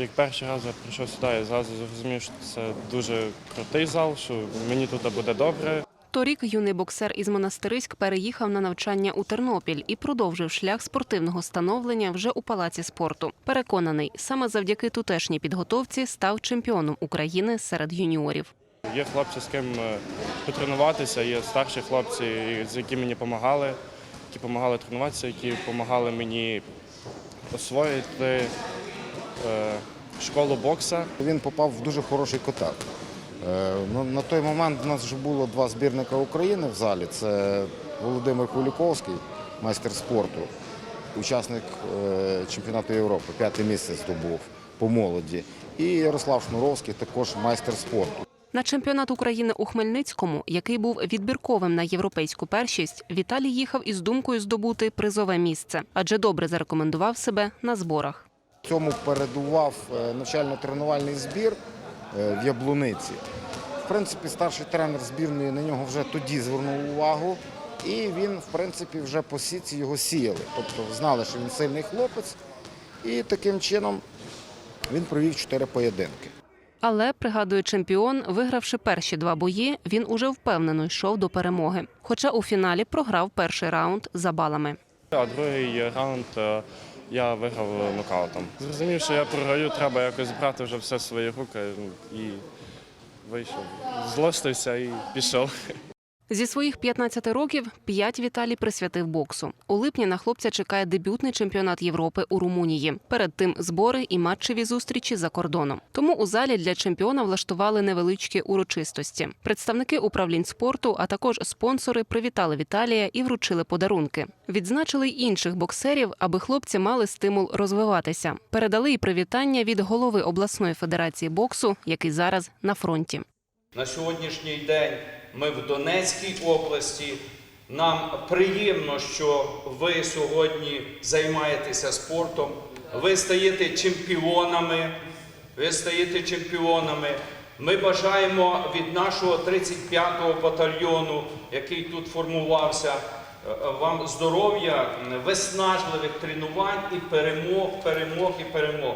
як перший раз я прийшов сюди, я зразу зрозумів, що це дуже крутий зал, що мені тут буде добре. Торік юний боксер із Монастириськ переїхав на навчання у Тернопіль і продовжив шлях спортивного становлення вже у палаці спорту. Переконаний, саме завдяки тутешній підготовці став чемпіоном України серед юніорів. Є хлопці, з ким е, потренуватися, є старші хлопці, з які мені допомагали, які допомагали тренуватися, які допомагали мені освоїти школу бокса. Він попав в дуже хороший котел. Е, На той момент у нас вже було два збірника України в залі. Це Володимир Куліковський, майстер спорту, учасник е, чемпіонату Європи, п'яте місце здобув по молоді. І Ярослав Шнуровський, також майстер спорту. На чемпіонат України у Хмельницькому, який був відбірковим на європейську першість, Віталій їхав із думкою здобути призове місце, адже добре зарекомендував себе на зборах. Цьому передував е, навчально-тренувальний збір е, в Яблуниці. В принципі, старший тренер збірної на нього вже тоді звернув увагу, і він, в принципі, вже по сіці його сіяли. Тобто знали, що він сильний хлопець, і таким чином він провів чотири поєдинки. Але, пригадує чемпіон, вигравши перші два бої, він уже впевнено йшов до перемоги. Хоча у фіналі програв перший раунд за балами. А другий раунд е, я виграв нокаутом. Зрозумів, що я програю, треба якось брати вже все в свої руки і вийшов. Злостився і пішов. Зі своїх 15 років п'ять Віталій присвятив боксу. У липні на хлопця чекає дебютний чемпіонат Європи у Румунії. Перед тим збори і матчеві зустрічі за кордоном. Тому у залі для чемпіона влаштували невеличкі урочистості. Представники управлінь спорту, а також спонсори привітали Віталія і вручили подарунки. Відзначили й інших боксерів, аби хлопці мали стимул розвиватися. Передали й привітання від голови обласної федерації боксу, який зараз на фронті. На сьогоднішній день ми в Донецькій області. Нам приємно, що ви сьогодні займаєтеся спортом. Ви стаєте чемпіонами. Ви стаєте чемпіонами. Ми бажаємо від нашого 35-го батальйону, який тут формувався, вам здоров'я, виснажливих тренувань і перемог, перемог і перемог.